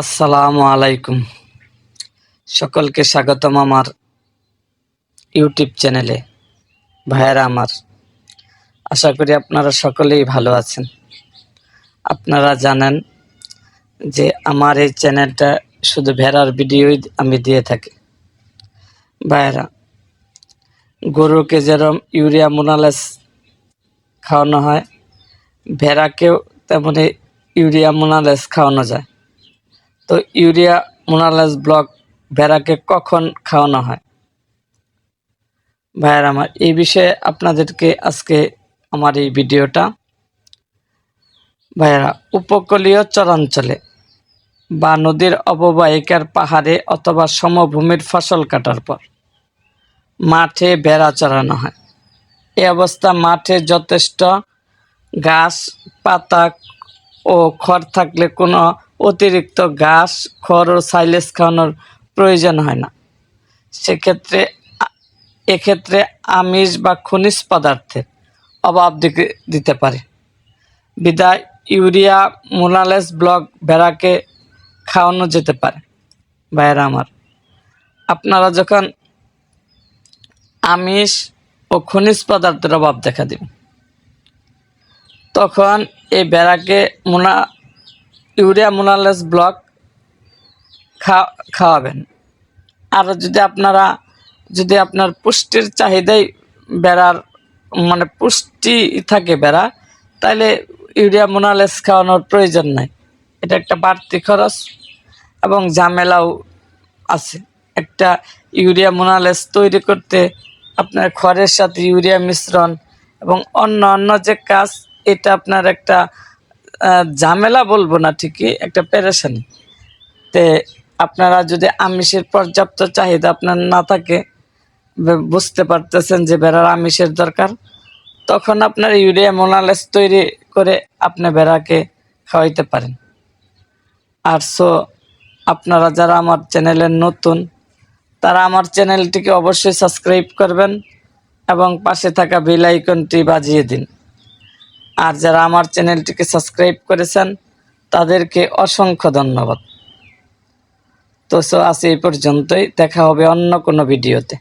আসসালামু আলাইকুম। সকলকে স্বাগতম আমার ইউটিউব চ্যানেলে। ভাইয়েরা আমার, আশা করি আপনারা সকলেই ভালো আছেন। আপনারা জানেন যে আমার এই চ্যানেলটা শুধু ভেড়ার ভিডিওই আমি দিয়ে থাকি। ভাইয়েরা, গরুকে যেরকম ইউরিয়া মোনালেস খাওয়ানো হয়, ভেড়াকেও তেমনি ইউরিয়া মোনালেস খাওয়ানো যায়। তো ইউরিয়া মোনালাস ব্লক ভেড়াকে কখন খাওয়ানো হয়? ভাইয়ার আমার এই বিষয়ে আপনাদেরকে আজকে আমার এই ভিডিওটা। ভাইয়ারা, উপকূলীয় চরাঞ্চলে বা নদীর অববাহিকার পাহাড়ে অথবা সমভূমির ফসল কাটার পর মাঠে বেড়া চড়ানো হয়। এই অবস্থা মাঠে যথেষ্ট ঘাস পাতা ও খড় থাকলে কোনো অতিরিক্ত ঘাস খড় ও সাইলেজ খাওয়ানোর প্রয়োজন হয় না। সেক্ষেত্রে এক্ষেত্রে আমিষ বা খনিজ পদার্থের অভাব দিতে পারে। বিদায়, ইউরিয়া মোনালেস ব্লক ভেড়াকে খাওয়ানো যেতে পারে। ভাইয়েরা আমার, আপনারা যখন আমিষ ও খনিজ পদার্থের অভাব দেখা দিবে, তখন এই ভেড়াকে মোনা ইউরিয়া মোনালেস ব্লক খাওয়াবেন। আর যদি আপনারা, যদি আপনার পুষ্টির চাহিদাই বেড়ার মানে পুষ্টি থাকে বেড়া তাহলে ইউরিয়া মোনালেস খাওয়ানোর প্রয়োজন নাই। এটা একটা বাড়তি খরচ এবং ঝামেলাও আছে। একটা ইউরিয়া মোনালেস তৈরি করতে আপনার খড়ের সাথে ইউরিয়া মিশ্রণ এবং অন্য অন্য যে কাজ, এটা আপনার একটা ঝামেলা বলব না ঠিকই, একটা পেরেশানি। তে আপনারা যদি আমিষের পর্যাপ্ত চাহিদা আপনার না থাকে বুঝতে পারতেছেন যে বেড়ার আমিষের দরকার, তখন আপনার ইউরিয়া মোনালেস তৈরি করে আপনি বেড়াকে খাওয়াইতে পারেন। আর সো, আপনারা যারা আমার চ্যানেলের নতুন, তারা আমার চ্যানেলটিকে অবশ্যই সাবস্ক্রাইব করবেন এবং পাশে থাকা বেল আইকনটি বাজিয়ে দিন। আর যারা আমার চ্যানেলটিকে সাবস্ক্রাইব করেছেন, তাদেরকে অসংখ্য ধন্যবাদ। তো সো আজ এই পর্যন্তই। দেখা হবে অন্য কোনো ভিডিওতে।